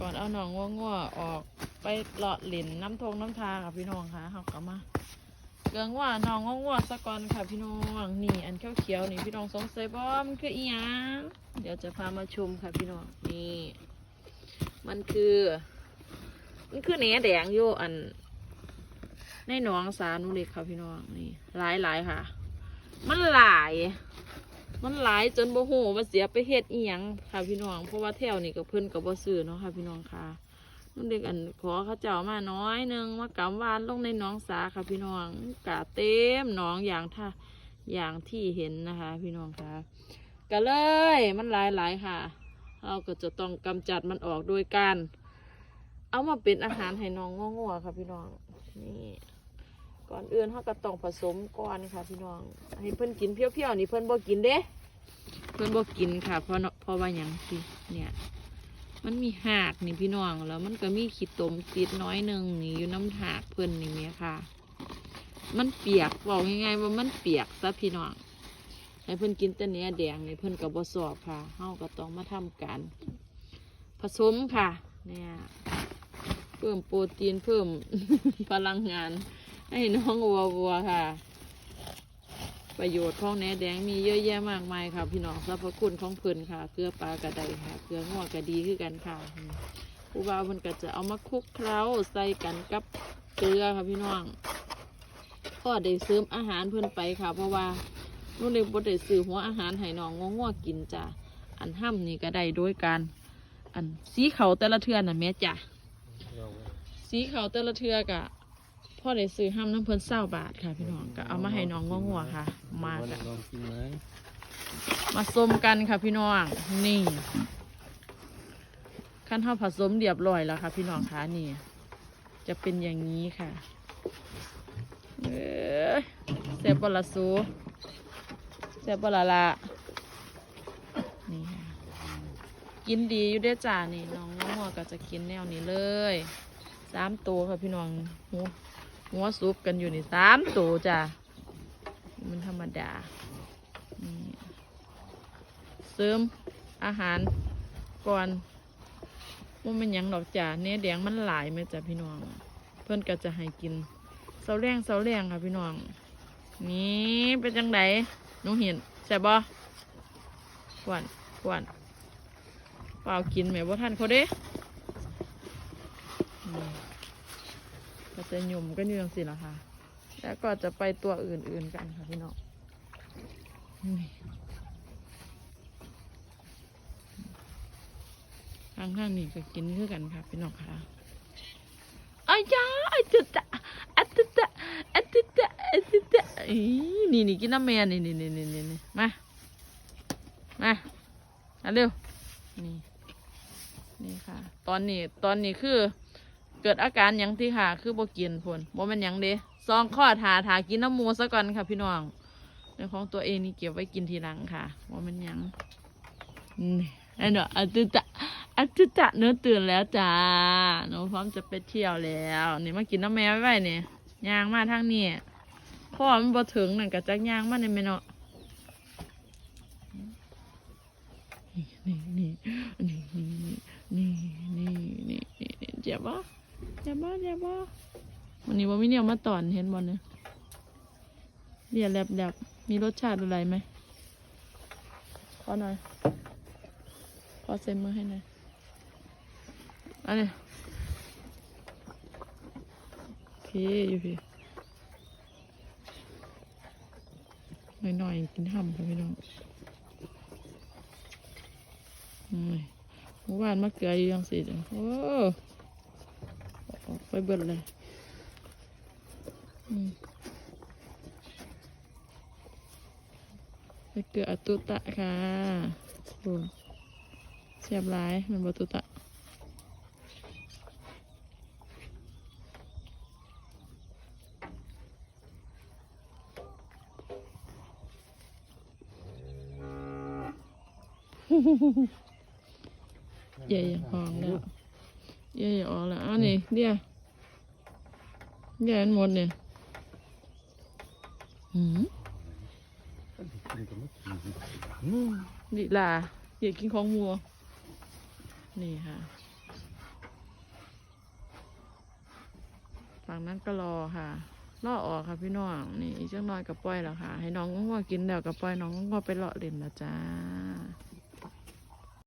ก่อนเอาหนองงัวงัวๆออกไปเลาะหลินน้ำทงน้ำทาค่ะพี่น้องค่ะเขากลับมาเกลืองว่าหนองงัวงๆสะก่อนค่ะพี่น้องนี่ อันเขียวเขียวๆนี่พี่น้องสงสัยบ่มันคืออีหยังเดี๋ยวจะพามาชมค่ะพี่น้องนี่ มันคือ มันคือเนื้อแดงอยู่อัน ในหนองสานุเล็กค่ะพี่น้องนี่หลายหลายๆค่ะ มันหลาย มันหลายจนบ่ฮู้ว่าเสียไปเฮ็ดอีหยังค่ะพี่น้อง เพราะว่าแถวนี้ก็เพิ่นก็บ่ซื้อเนาะค่ะพี่น้องค่ะนุ่นเด็กอันขอเขาเจ้ามาน้อยหนึงมากำวานลงในหนองสาค่ะพี่น้องกะเต็มหนองอย่างท่าอย่างที่เห็นนะคะ พี่น้องค่ะก็เลยมันหลายหลายค่ะ เราก็จะต้องกำจัดมันออกโดยการ เอามาเป็นอาหารให้น้องง้อๆค่ะพี่น้องนี่ ก่อนอื่นเขาก็ต้องผสมก่อนค่ะพี่น้องให้เพิ่นกินเพียวๆนี่เพิ่นบ่กินเด้เพิ่นบ่กินค่ะเพราะเพราะว่าหยังสิเนี่ย มันมีหากนี่พี่น้องแล้วมันก็มีขีดตมติดน้อยหนึ่งนี่อยู่น้ำหากเพิ่นนี่แหม่ค่ะ มันเปียกบอกง่ายๆว่ามันเปียกซะพี่น้องให้เพิ่นกินแต่เนี้ยแดงนี่เพิ่นก็บ่สอบค่ะเฮาก็ต้องมาทำการผสมค่ะ เนี่ย เพิ่มโปรตีนเพิ่มพลังงาน ให้น้องวัววัวค่ะ ประโยชน์ของแหนแดงมีเยอะแยะมากมายค่ะ พี่น้องสรรพคุณของเพิ่นค่ะ เกลือปลากระไดค่ะ เกลืองัวกระดีคือกันค่ะผู้บ่าวเพิ่นก็จะเอามาคลุกเคล้าใส่กันกับเกลือค่ะพี่น้องก็ได้เสริมอาหารเพิ่นไปค่ะ เพราะว่านู่นเลยบ่ได้ซื้อหัวอาหารให้น้องงัวๆกินจ้ะอันห้ำนี่ก็ได้โดยการอันสีเขาแต่ละเทือน่ะแม่จ้ะสีเขาแต่ละเทือกะ พ่อได้ซื้อห้ามน้ำเพิ่นเศร้าบาทค่ะ พี่น้องก็เอามาให้น้องงัวๆค่ะ มาลกันองกินไหมมาสมกันค่ะพี่น้องนี่ขั้นเท่าผสมเรียบร้อยแล้วค่ะ พี่น้องคะนี่ จะเป็นอย่างนี้ค่ะเออเสบบละสูเสบบละละนี่ค่ะกินดีอยู่เด้อจ้านี่น้องงัวๆก็จะกินแนวนี้เลยสามตัวค่ะพี่น้องหัว หัวซุปกันอยู่นี่สามตัวจ้ะมันธรรมดา เสริมอาหารก่อนว่ามันยังดอกจ่าเนื้อแดงมันหลายไหมจ้ะพี่น้อง เพื่อนก็จะให้กินเสาแรงเสาแรงค่ะพี่น้อง นี่เป็นจังไดหนูเห็นใช่บ่ขวนขวนเปล่ากินไหมว่าท่านเขาเด้นี่ ก็จะหยุ่มกันอยู่จังสิละค่ะ แล้วก็จะไปตัวอื่นๆกันค่ะพี่น้องข้างข้างๆนี่ก็กินคือกันค่ะพี่น้องค่ะอายาอาจุตะอาจุตะอาจุตะอาจุตะอีนี่นี่กินน้ำแม่นี่นี่นี่นี่นี่มา มาเร็ว นี่ นี่ค่ะ ตอนนี้ ตอนนี้คือ กิดอาการหยังที่ค่ะ คือบ่กินพนบ่มันหยังเด้ซองข้อทาทากินน้ำมูซะก่อนค่ะ พี่น้องในของตัวเองนี่เก็บไว้กินทีหลังค่ะบ่มันหยังนี่ไอ้เนาะอาตุตะอาตุตะเนื้อตื่นแล้วจ้าหนูพร้อมจะไปเที่ยวแล้ว นี่มากินน้ำแมวไว้เนี่ยยางมาทางนี้พ่อมันบ่ถึงนั่นก็จักยางมาในเมเนาะนี่นี่นี่นี่นี่นี่นี่นี่เจ็บ บ่เจ็บบ่เจ็บบ่วันนี้ว่ามีเนี่ยมาตอนเห็นบ่เนี่ยเรียแลบแลบๆมีรสชาติอะไรไหมขอหน่อย ขอเซ็นมือให้หน่อยอันนี้พี่อยู่พี่หน่อยๆกินห่ำค่ะพี่น้องอืมเมื่อวานมาเกลืออยู่ยังสิจังโอ้ ไปเบิดเลยไปเกลือตุตะค่ะโอ้เสียบลายมันบตุตะเย่ยังออกแล้ว เย่ออกแล้วอันนี้เดี่ยแย่หมดเนี่ยอืมนี่ลาอยากกินของมัว นี่ค่ะฝั่งนั้นก็รอค่ะรอออกค่ะพี่น้องนี่อีกจังน้อยกับป้อยแล้วค่ะ ให้น้องง้อกินแล้วกับป้อยน้องง้อไปเลาะเล่นแล้จ๊ะ